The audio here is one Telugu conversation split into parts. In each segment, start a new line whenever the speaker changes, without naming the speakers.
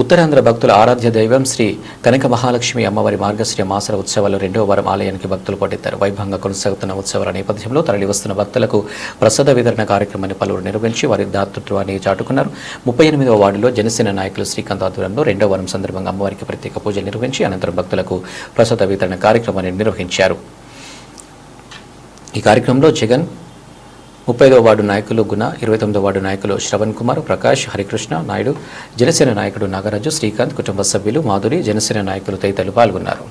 ఉత్తరాంధ్ర భక్తుల ఆరాధ్య దైవం శ్రీ కనక మహాలక్ష్మి అమ్మవారి మార్గశ్రీ మాసర ఉత్సవాలు రెండవ వారం ఆలయానికి భక్తులు పట్టిస్తారు వైభవంగా కొనసాగుతున్న ఉత్సవాల నేపథ్యంలో తరలివస్తున్న భక్తులకు ప్రసాద వితరణ కార్యక్రమాన్ని పలువురు నిర్వహించి వారి దాతృత్వాన్ని చాటుకున్నారు. ముప్పై ఎనిమిదవ వార్డులో జనసేన నాయకులు శ్రీకాంత్ ఆధ్వర్యంలో రెండవ వారం సందర్భంగా అమ్మవారికి ప్రత్యేక పూజలు నిర్వహించి అనంతరం భక్తులకు ప్రసాద వితరణ కార్యక్రమాన్ని నిర్వహించారు. ఈ కార్యక్రమంలో జగన్ ముప్పై ఐదవ వార్డు నాయకులు గుణ ఇరవై తొమ్మిదవ వార్డు నాయకులు శ్రవణ్ కుమార్ ప్రకాష్ హరికృష్ణ నాయుడు జనసేన నాయకుడు నాగరాజు శ్రీకాంత్ కుటుంబ సభ్యులు మాధురి జనసేన నాయకులు తదితరులు పాల్గొన్నారు.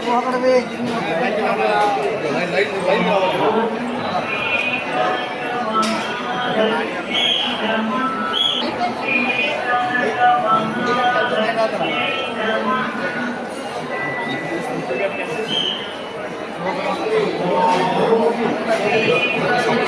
ఫోన్ చేస్తా
Thank you.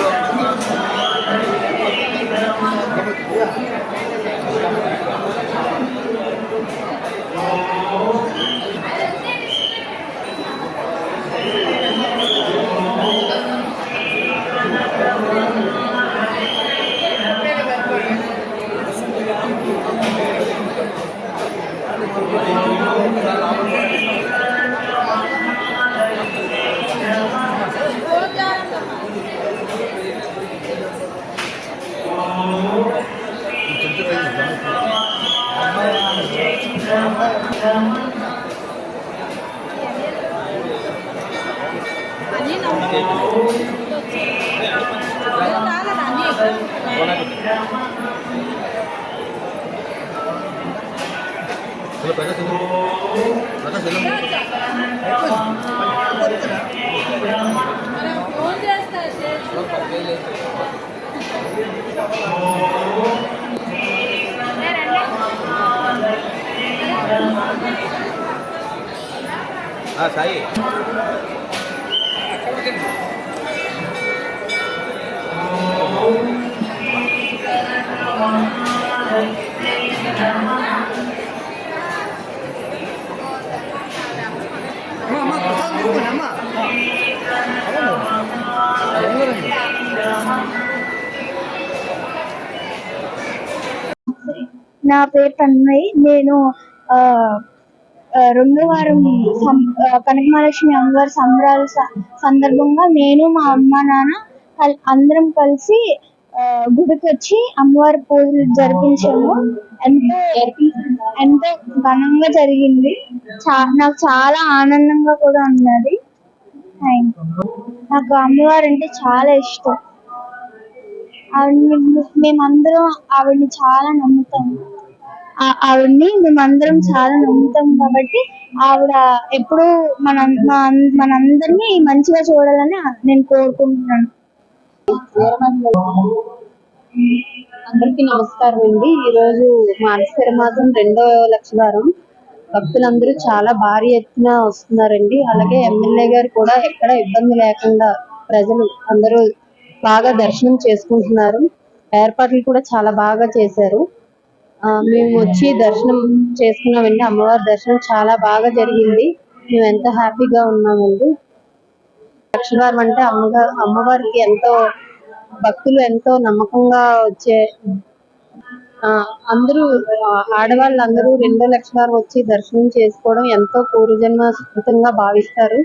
Ah, está ahí.
నా పేరు తన్మయ్. నేను రెండు రెండో వారం సం- కనకమహాలక్ష్మి అమ్మవారి సంబరాల స- సందర్భంగా నేను మా అమ్మ నాన్న అందరం కలిసి గుడికి వచ్చి అమ్మవారి పూజలు జరిపించాము. ఎంతో ఎంతో ఘనంగా జరిగింది. నాకు చాలా ఆనందంగా కూడా ఉన్నది. నాకు అమ్మవారు అంటే చాలా ఇష్టం. ఆవిడ్ని మేమందరం ఆవిడ్ని చాలా నమ్ముతాం. ఆ- ఆవిడ్ని మేమందరం చాలా నమ్ముతాం కాబట్టి ఆవిడ ఎప్పుడు మన మన- మనందరినీ మంచిగా చూడాలని నేను కోరుకుంటున్నాను.
అందరికీ నమస్కారం అండి. ఈ రోజు మార్గశిర మాసం రెండో లక్షవారం భక్తులందరూ చాలా భారీ ఎత్తున వస్తున్నారండి. అలాగే ఎమ్మెల్యే గారు కూడా ఎక్కడ ఇబ్బంది లేకుండా ప్రజలు అందరూ బాగా దర్శనం చేసుకుంటున్నారు. ఏర్పాట్లు కూడా చాలా బాగా చేశారు. మేము వచ్చి దర్శనం చేసుకున్నామండి. అమ్మవారి దర్శనం చాలా బాగా జరిగింది. మేము ఎంత హ్యాపీగా ఉన్నామండి. లక్షవారం అంటే అమ్మగా అమ్మవారికి ఎంతో భక్తులు ఎంతో నమ్మకంగా వచ్చే ఆ, అందరూ ఆ, ఆడవాళ్ళు అందరూ రెండో లక్షవారం వచ్చి దర్శనం చేసుకోవడం ఎంతో పూర్వజన్మ సుకృతంగా భావిస్తారు.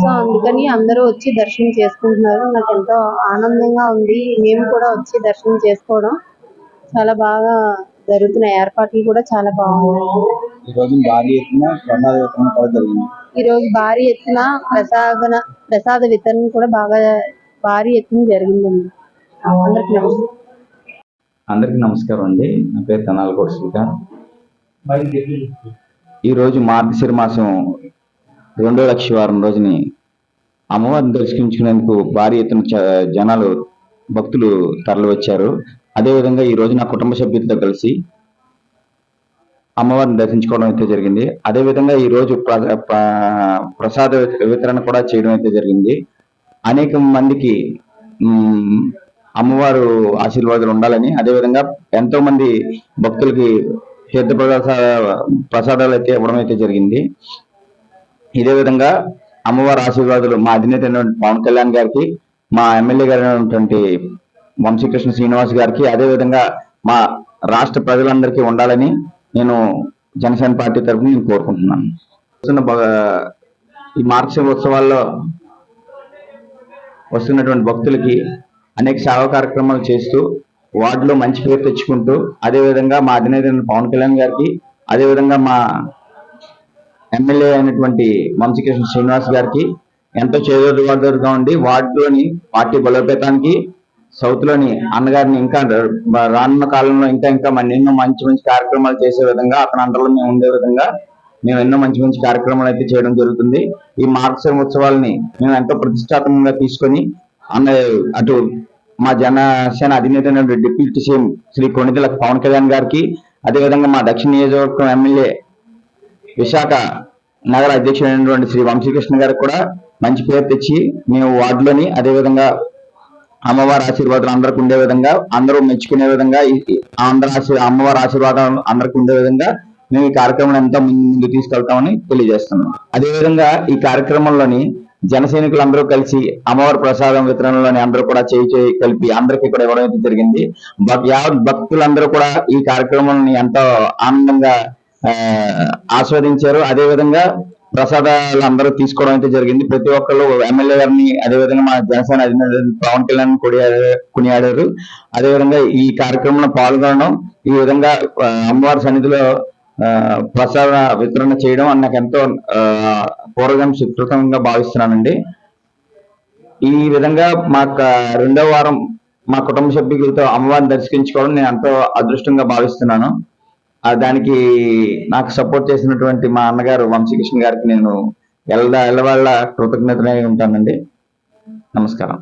సో అందుకని అందరూ వచ్చి దర్శనం చేసుకుంటున్నారు. నాకు ఎంతో ఆనందంగా ఉంది. మేము కూడా వచ్చి దర్శనం చేసుకోవడం. చాలా బాగా జరుగుతున్న ఏర్పాట్లు కూడా చాలా బాగున్నాయి.
ఈ రోజు భారీ ఎత్తున ప్రమాద వితరణ కూడా జరిగింది.
ఈ రోజు భారీ ఎత్తున ప్రసాదన ప్రసాద వితరణ కూడా బాగా భారీ ఎత్తున జరిగిందండి. అందరికి నమస్కారం.
అందరికీ నమస్కారం అండి. నా పేరు తెనాలకోట శ్రీకాంత్. ఈ రోజు మార్గశిర మాసం రెండో లక్ష వారం రోజుని అమ్మవారిని దర్శించుకునేందుకు భారీ ఎత్తున చ- జనాలు భక్తులు తరలి వచ్చారు అదేవిధంగా ఈ రోజు నా కుటుంబ సభ్యులతో కలిసి అమ్మవారిని దర్శించుకోవడం అయితే జరిగింది. అదేవిధంగా ఈ రోజు ప్రసాద వితరణ కూడా చేయడం అయితే జరిగింది. అనేక మందికి అమ్మవారు ఆశీర్వాదాలు ఉండాలని అదేవిధంగా ఎంతో మంది భక్తులకి తీర్థ ప్రసాద ప్రసాదాలు అయితే ఇవ్వడం అయితే జరిగింది. ఇదే విధంగా అమ్మవారి ఆశీర్వాదాలు మా అధినేత పవన్ కళ్యాణ్ గారికి మా ఎమ్మెల్యే గారు అయినటువంటి వంశీకృష్ణ శ్రీనివాస్ గారికి అదే విధంగా మా రాష్ట్ర ప్రజలందరికీ ఉండాలని నేను జనసేన పార్టీ తరఫున నేను కోరుకుంటున్నాను. ఈ మార్క్సిమ ఉత్సవాల్లో వస్తున్నటువంటి భక్తులకి అనేక సేవా కార్యక్రమాలు చేస్తూ వార్డులో మంచి పేరు తెచ్చుకుంటూ అదే విధంగా మా అధినేత పవన్ కళ్యాణ్ గారికి అదే విధంగా మా ఎమ్మెల్యే అయినటువంటి మంచికృష్ణ శ్రీనివాస్ గారికి ఎంతో చేదోడుగా ఉండి వార్డులోని పార్టీ బలోపేతానికి సౌత్లోని అన్నగారిని ఇంకా రానున్న కాలంలో ఇంకా ఇంకా మన ఎన్నో మంచి మంచి కార్యక్రమాలు చేసే విధంగా అతని అండలో మేము ఉండే విధంగా మేము ఎన్నో మంచి మంచి కార్యక్రమాలు అయితే చేయడం జరుగుతుంది. ఈ మార్క్సిం ఉత్సవాల్ని మేము ఎంతో ప్రతిష్టాత్మకంగా తీసుకొని అన్న అటు మా జనసేన అధినేత డిప్యూటీ సీఎం శ్రీ కొణిదల పవన్ కళ్యాణ్ గారికి అదేవిధంగా మా దక్షిణ నియోజకవర్గం ఎమ్మెల్యే విశాఖ నగర అధ్యక్షుడైనటువంటి శ్రీ వంశీకృష్ణ గారికి కూడా మంచి పేరు తెచ్చి మేము వార్డులోని అదేవిధంగా అమ్మవారి ఆశీర్వాదం అందరికి ఉండే విధంగా అందరూ మెచ్చుకునే విధంగా ఈ- అందరి ఆశీర్ అమ్మవారి ఆశీర్వాదం అందరికి ఉండే విధంగా మేము ఈ కార్యక్రమం ఎంతో ముందు ముందు తీసుకెళ్తామని తెలియజేస్తున్నాం. అదేవిధంగా ఈ కార్యక్రమంలోని జన సైనికులందరూ కలిసి అమ్మవారి ప్రసాదం వితరణలోని అందరూ కూడా చేయి చేయి కలిపి అందరికీ కూడా ఇవ్వడం అయితే జరిగింది. యావత్ భక్తులందరూ కూడా ఈ కార్యక్రమాన్ని ఎంతో ఆనందంగా ఆ, ఆస్వాదించారు. అదే విధంగా ప్రసాదాలు అందరూ తీసుకోవడం అయితే జరిగింది. ప్రతి ఒక్కళ్ళు ఎమ్మెల్యే గారిని అదే విధంగా మా జనసేన అధినేత పవన్ కళ్యాణ్ కొనియాడారు. అదేవిధంగా అదే విధంగా ఈ కార్యక్రమంలో పాల్గొనడం ఈ విధంగా అమ్మవారి సన్నిధిలో ప్రసాద వితరణ చేయడం అని నాకు ఎంతో పూర్వజం సుకృతంగా భావిస్తున్నానండి. ఈ విధంగా మా రెండో వారం మా కుటుంబ సభ్యులతో అమ్మవారిని దర్శించుకోవడం నేను ఎంతో అదృష్టంగా భావిస్తున్నాను. దానికి నాకు సపోర్ట్ చేసినటువంటి మా అన్నగారు వంశీకృష్ణ గారికి నేను ఎల్ల ఎల్లవాళ్ళ కృతజ్ఞతనే ఉంటానండి. నమస్కారం.